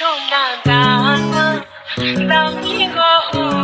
ชมหน้าตาตามนี้ก็หู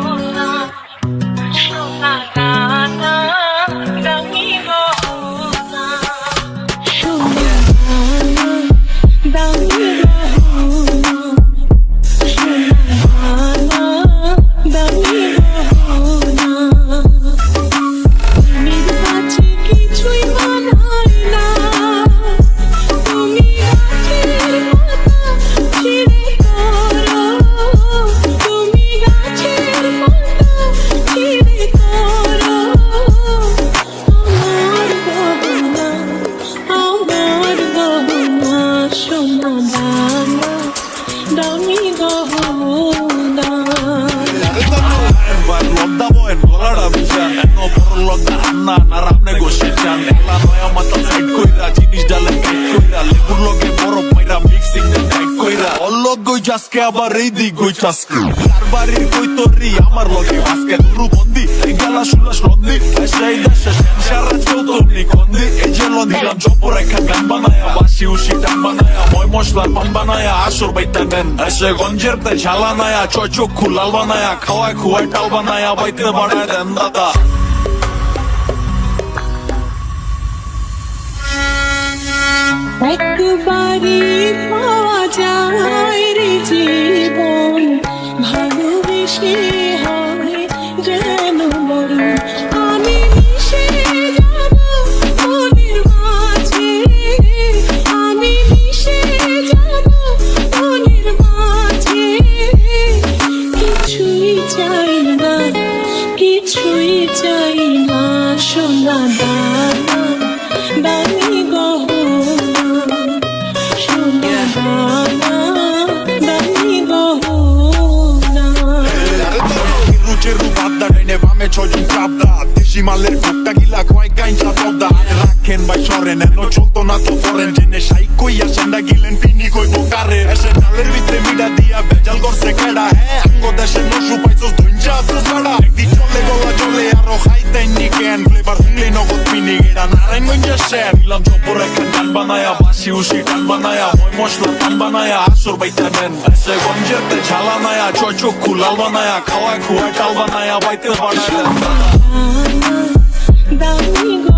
দামি গহনা। একবার লদ্দা বয়েন গলাটা বিশান এত বড় লদ্দা হান্না না রামনে গোসে চান একলা নয়া মাথা সাইড চাসকে, আবার এই দিক গই চাসকে। তার বাড়ির কই তোরি, আমার লগে আজকে দুরু বন্দি এই গালা শুলাস লন্দি সেই দেশে সারা চৌতনি কন্দি। এই যে লন্দিলাম চপর একটা গান বানায়া বাসি উসি টান বানায়া, ময় মশলার পান বানায়া, আসর বাইতে দেন। এসে গঞ্জের তে ঝালানায়া চয় চক্ষু লাল বানায়া, খাওয়ায় খুয়ায় টাল বানায়া, বাইতে বাড়ায় দেন দাদা। একবারই পাওয়া চাই না, কিছুই চাই না, সোনা দানা, বাড়ি গহনা, সোনা দাদা বাড়ি গহনা। রুচেরু বাদ্দা ডাইনে বামে ছজন চাপদা দেশি মালের ভুট্টা গিলা কয় কাইঞ্চা পদ্দা রাখেন ভাই সরেন এনো চলতো না তো ফরেন জেনে সাই কইয়া সেন্ডা গিলেন পিনি কইব কারে এসে ডালের ভিতরে মিডা দিয়া বেজাল করছে কেডা হ্যাঁ আঙ্গ দেশে নসু পাইছস ধুইঞ্চা আসুস বেড়া একদিন চলে গলা চলে আরও খাইতেন নি কেন ফ্লেভার হুংলি নগদ পিনি গেডা নারায়ণগঞ্জের শেন নিলাম চপর এখন টান বানায়া বাসি উসি টান বানায়া ময় মশলা টান বানায়া আসর বাইতে নেন এসে গঞ্জের তে ঝালানায়া চয় চক্ষু লাল বানায়া খাওয়ায় খুয়ায় টাল বানায়া বাইতে বাড়ায় দেন দামি গহনা